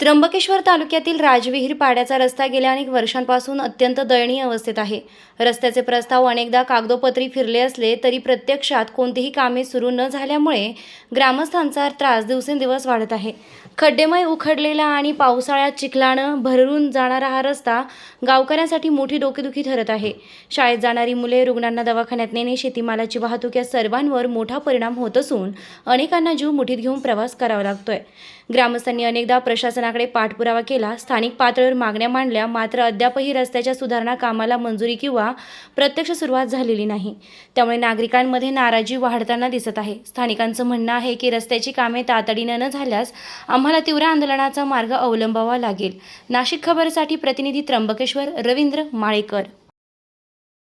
त्र्यंबकेश्वर तालुक्यातील राजविहीर पाड्याचा रस्ता गेल्या अनेक वर्षांपासून अत्यंत दयनीय अवस्थेत आहे. रस्त्याचे प्रस्ताव अनेकदा कागदोपत्री फिरले असले तरी प्रत्यक्षात कोणतीही कामे सुरू न झाल्यामुळे ग्रामस्थांचा त्रास दिवसेंदिवस वाढत आहे. खड्डेमय उखडलेला आणि पावसाळ्यात चिखलानं भरून जाणारा हा रस्ता गावकऱ्यांसाठी मोठी डोकेदुखी ठरत आहे. शाळेत जाणारी मुले रुग्णांना दवाखान्यात नेणे शेतीमालाची वाहतूक या सर्वांवर मोठा परिणाम होत असून अनेकांना जीव मुठीत घेऊन प्रवास करावा लागतोय. ग्रामस्थांनी अनेकदा प्रशासनाकडे पाठपुरावा केला स्थानिक पातळीवर मागण्या मांडल्या मात्र अद्यापही रस्त्याच्या सुधारणा कामाला मंजुरी किंवा प्रत्यक्ष सुरुवात झालेली नाही. त्यामुळे नागरिकांमध्ये नाराजी वाढताना दिसत आहे. स्थानिकांचं म्हणणं आहे की रस्त्याची कामे तातडीनं न झाल्यास आम्हाला तीव्र आंदोलनाचा मार्ग अवलंबावा लागेल. नाशिक खबरसाठी प्रतिनिधी त्र्यंबकेश्वर रवींद्र माळेकर.